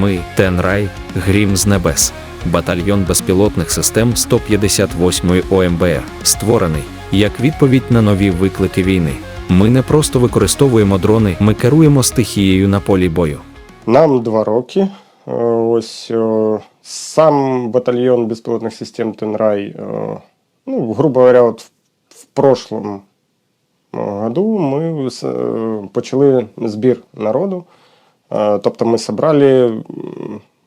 Ми Тенрай, Грім з небес, батальйон безпілотних систем 158 ОМБР, створений як відповідь на нові виклики війни. Ми не просто використовуємо дрони, ми керуємо стихією на полі бою. Нам два роки. Е, Ось е, сам батальйон безпілотних систем Тенрай, е, ну, грубо говоря, от в- в прошлом е, году ми почали збір народу. Е, Тобто ми зібрали м,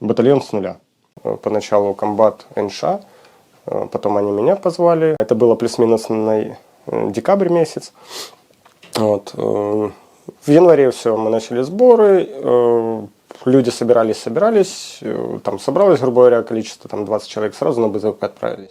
батальйон з нуля. Е, Поначалу комбат НШ, е, потом они меня позвали. Это было плюс-минус на э, декабрь месяц. Вот. э, В январе все, мы начали сборы, э, люди собирались, собирались, э, там собралось, грубо говоря, количество там 20 человек сразу на БЗВК отправились.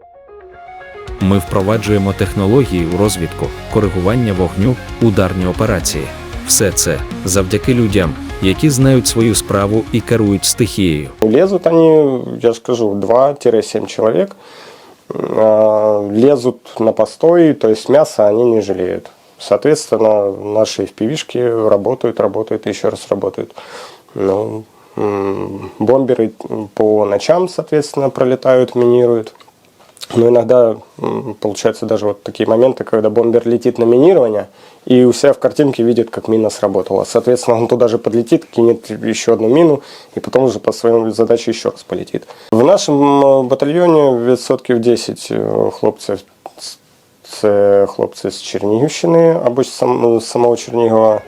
Ми впроваджуємо технології у розвідку, коригування вогню, ударні операції. Все це завдяки людям, які знають свою справу і керують стихією. Лезут они, я скажу, 2-7 человек, э, лезут на постой, то есть мясо они не жалеют. Соответственно, наши FPV-шки работают, работают еще раз работают. Ну, бомберы по ночам, соответственно, пролетают, минируют. Но иногда получаются даже вот такие моменты, когда бомбер летит на минирование и у себя в картинке видит, как мина сработала. Соответственно, он туда же подлетит, кинет еще одну мину и потом уже по своей задаче еще раз полетит. В нашем э, батальйоні відсотків 10 е, хлопців це хлопці з Чернігівщини або з з самого Чернігова.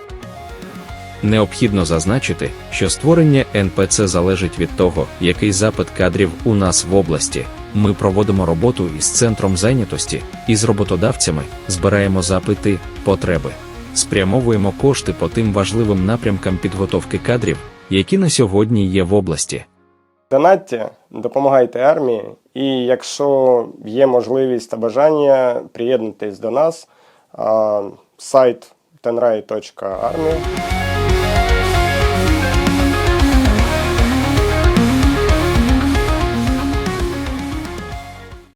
Необхідно зазначити, що створення НПЦ залежить від того, який запит кадрів у нас в області. Ми проводимо роботу із центром зайнятості, із роботодавцями, збираємо запити, потреби, спрямовуємо кошти по тим важливим напрямкам підготовки кадрів, які на сьогодні є в області. Донатьте, допомагайте армії, і якщо є можливість та бажання, приєднуйтесь до нас. Сайт tenrai.army.